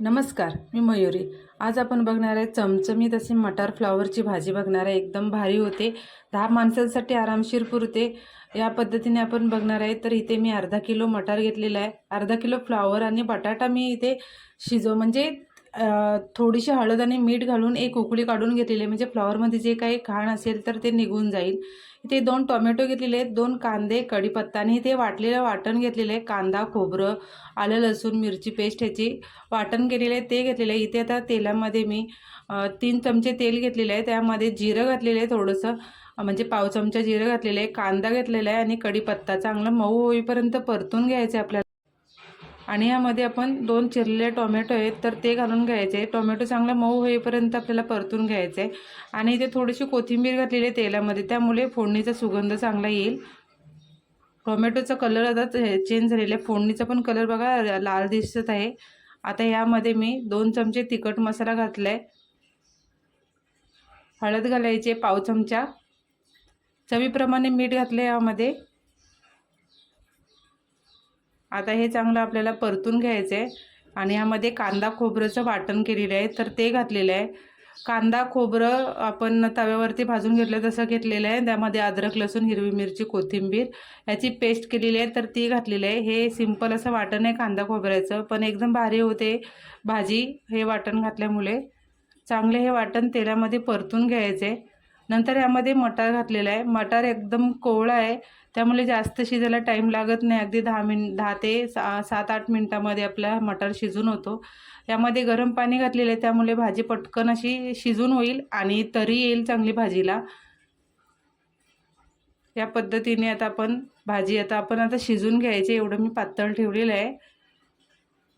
नमस्कार मी मयुरी. आज आपण बघणार आहे चमचमीत अशी मटार फ्लॉवरची भाजी बघणार आहे. एकदम भारी होते. दहा माणसांसाठी आरामशीर पुरते. या पद्धतीने आपण बघणार आहे. तर इथे मी अर्धा किलो मटार घेतलेला आहे. अर्धा किलो फ्लॉवर आणि बटाटा मी इथे शिजव म्हणजे थोडीशी हळद आणि मीठ घालून एक उकळी काढून घेतलेली आहे. म्हणजे फ्लॉवरमध्ये जे काही घाण असेल तर ते निघून जाईल. इथे दोन टोमॅटो घेतलेले आहेत दोन कांदे कढीपत्ता आणि इथे वाटलेलं वाटण घेतलेलं आहे कांदा खोबरं आलं लसूण मिरची पेस्ट ह्याची वाटण केलेले आहे ते घेतलेलं आहे. इथे आता तेलामध्ये मी तीन चमचे तेल घेतलेले आहे. त्यामध्ये जिरं घातलेलं आहे थोडंसं म्हणजे पाव चमचा जिरं घातलेलं आहे कांदा घेतलेला आहे आणि कढीपत्ता. चांगला मऊ होईपर्यंत परतून घ्यायचं आहे आपल्याला. आणि यामध्ये आपण दोन चिरलेले टोमॅटो आहेत तर ते घालून घ्यायचे. टोमॅटो चांगला मऊ होईपर्यंत आपल्याला परतून घ्यायचं. आहे आणि इथे थोडीशी कोथिंबीर घातलेली आहे तेलामध्ये त्यामुळे फोडणीचा सुगंध चांगला येईल. टोमॅटोचा कलर आता चेंज झालेला आहे. फोडणीचा पण कलर बघा लाल दिसत आहे. आता यामध्ये मी दोन चमचे तिखट मसाला घातला आहे हळद घालायचे पाव चमचा. चवीप्रमाणे मीठ घातलं यामध्ये. आता हे चांगलं आपल्याला परतून घ्यायचं आहे आणि यामध्ये कांदा खोबरंचं वाटण केलेलं आहे तर ते घातलेलं आहे. कांदा खोबरं आपण तव्यावरती भाजून घेतलं तसं घेतलेलं आहे. त्यामध्ये अद्रक लसूण हिरवी मिरची कोथिंबीर याची पेस्ट केलेली आहे तर ती घातलेली आहे. हे सिंपल असं वाटण आहे कांदा खोबऱ्याचं पण एकदम भारी होते भाजी हे वाटण घातल्यामुळे. चांगले हे वाटण तेलामध्ये परतून घ्यायचे नंतर यामध्ये मटार घातलेला आहे. मटार एकदम कोवळा आहे. त्यामुळे जास्त शिजायला टाईम लागत नाही. अगदी दहा मिन दहा ते सा सात आठ मिनटामध्ये आपला मटार शिजून होतो. यामध्ये गरम पाणी घातलेलं आहे. त्यामुळे भाजी पटकन अशी शिजून होईल आणि तरी येईल चांगली भाजीला. या पद्धतीने आता आपण भाजी आता आपण आता शिजून घ्यायची. एवढं मी पातळ ठेवलेलं आहे.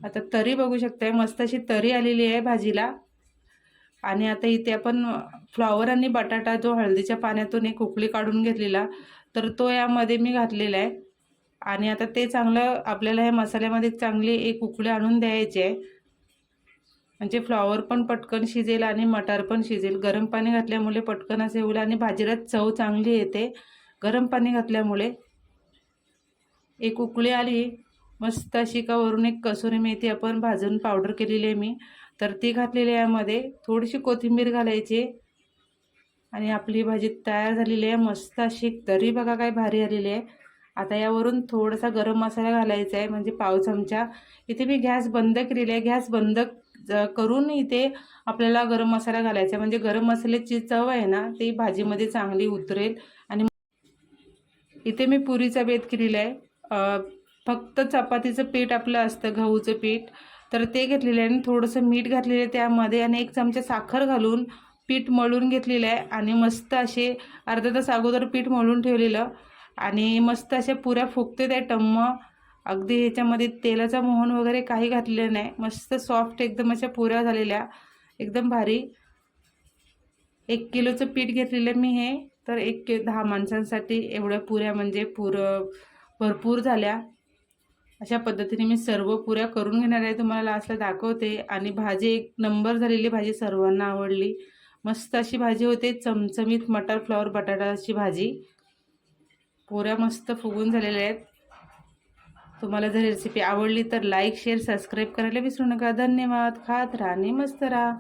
आता तरी बघू शकताय. मस्त अशी तरी आलेली आहे भाजीला. आणि आता इथे आपण फ्लॉवर आणि बटाटा जो हळदीच्या पाण्यातून एक उकळी काढून घेतलेला तर तो यामध्ये मी घातलेला आहे. आणि आता ते चांगलं आपल्याला ह्या मसाल्यामध्ये चांगली एक उकळी आणून द्यायची आहे. म्हणजे फ्लॉवर पण पटकन शिजेल आणि मटार पण शिजेल. गरम पाणी घातल्यामुळे पटकन असे होईल आणि भाजीला चव चांगली येते. गरम पाणी घातल्यामुळे एक उकळी आली मस्त अशी का वरून एक कसुरी मेथी आपण भाजून पावडर केलेली आहे मी. तर ती घातलेली आहे यामध्ये. थोडीशी कोथिंबीर घालायची. आणि आपली भाजी तयार झालेली आहे. मस्त अशी तरी बघा काय भारी आलेली आहे. आता यावरून थोडासा गरम मसाला घालायचा आहे म्हणजे पाव चमचा. इथे मी गॅस बंद केलेली आहे. गॅस बंद करून इथे आपल्याला गरम मसाला घालायचा आहे. म्हणजे गरम मसाल्याची चव आहे ना ती भाजीमध्ये चांगली उतरेल. आणि इथे मी पुरीचा बेत केलेला आहे. फक्त चपातीचं पीठ आपलं असतं गहूचं पीठ. तर ते घेतलेलं आहे आणि थोडंसं मीठ घातलेलं आहे त्यामध्ये आणि एक चमचा साखर घालून पीठ मळून घेतलेलं आहे आणि मस्त असे अर्धा तास अगोदर पीठ मळून ठेवलेलं. आणि मस्त अशा पुऱ्या फुगते त्या टम्म. अगदी ह्याच्यामध्ये तेलाचा मोहन वगैरे काही घातलेलं नाही. मस्त सॉफ्ट एकदम अशा पुऱ्या झालेल्या. एकदम भारी. एक किलोचं पीठ घेतलेलं मी हे. तर एक कि दहा माणसांसाठी एवढ्या पुऱ्या म्हणजे पुरं भरपूर झाल्या. अशा पद्धतीने मी सर्व पुऱ्या करून घेणार आहे. तुम्हाला लास्टला दाखवते. आणि भाजी एक नंबर झालेली भाजी सर्वांना आवडली. मस्त अशी भाजी होते. चमचमीत मटर फ्लॉवर बटाटाची भाजी. पुऱ्या मस्त फुगून झालेल्या आहेत. तुम्हाला जर रेसिपी आवडली तर लाईक शेअर सबस्क्राईब करायला विसरू नका. धन्यवाद. खात राहा. आणि मस्त राहा.